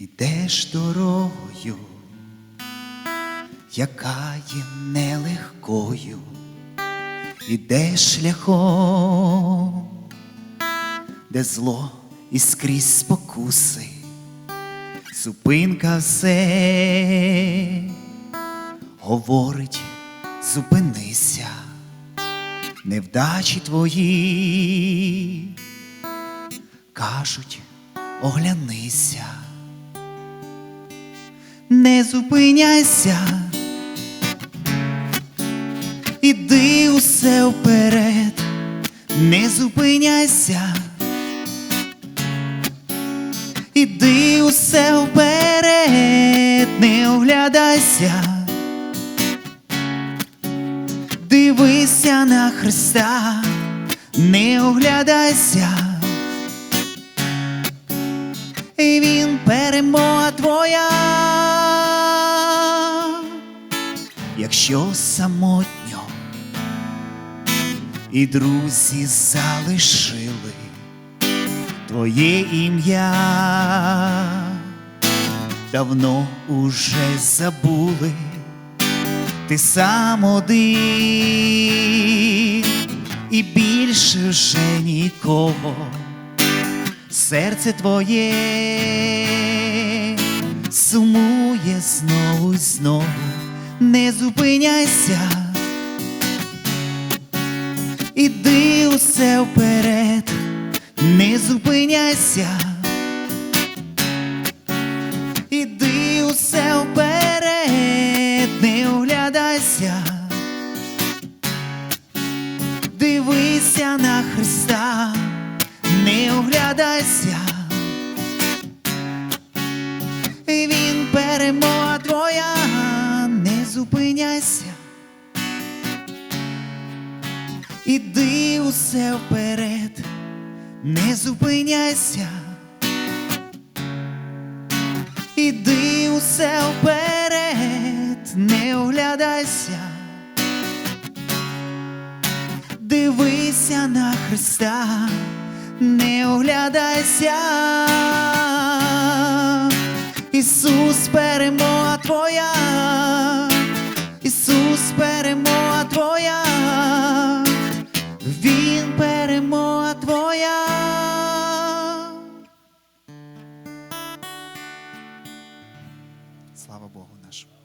Ідеш дорогою, яка є нелегкою, ідеш шляхом, де зло і скрізь спокуси, зупинка все говорить, зупинися, невдачі твої кажуть, оглянися, не зупиняйся, іди усе вперед, не зупиняйся, іди усе вперед, не оглядайся, дивися на Христа, не оглядайся. І він перемога твоя. Якщо самотньо. І друзі залишили твоє ім'я, давно уже забули, ти сам один. І більше вже нікого. Серце твоє сумує знову й знову, не зупиняйся, іди усе вперед, не зупиняйся, іди усе вперед, не оглядайся, дивися на Христа. Не оглядайся, він перемога твоя, зупиняйся, іди усе вперед, не зупиняйся, іди усе вперед, не оглядайся. Дивися на Христа, не оглядайся, Ісус перемога твоя, Слава Богу нашому.